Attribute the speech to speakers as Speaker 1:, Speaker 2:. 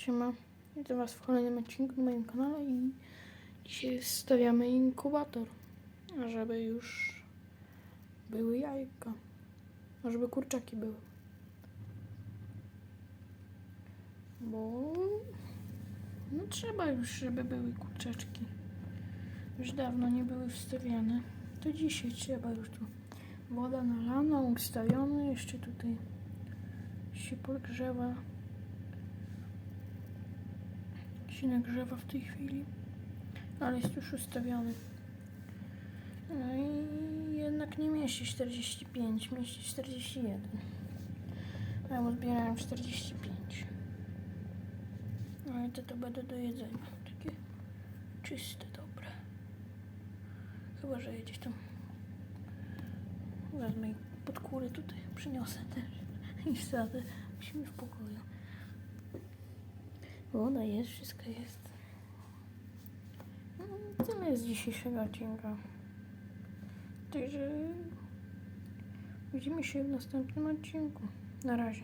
Speaker 1: Siema, witam Was w kolejnym odcinku na moim kanale i dzisiaj stawiamy inkubator, żeby już były jajka, żeby kurczaki były. Bo no trzeba już, żeby były kurczaczki. Już dawno nie były wstawiane. To dzisiaj trzeba już tu. Woda nalana, ustawiona, jeszcze tutaj się podgrzewa. Się nagrzewa w tej chwili, ale jest już ustawiony. No i jednak nie mieści 45, mieści 41. A ja mu zbierałem 45. No i to to będę do jedzenia. Takie czyste, dobre. Chyba, że gdzieś tam wezmę i pod kury tutaj przyniosę też i wsadzę. Musimy w pokoju. Woda jest, wszystko jest. No, Tyle jest dzisiejszego odcinka. Także widzimy się w następnym odcinku. Na razie.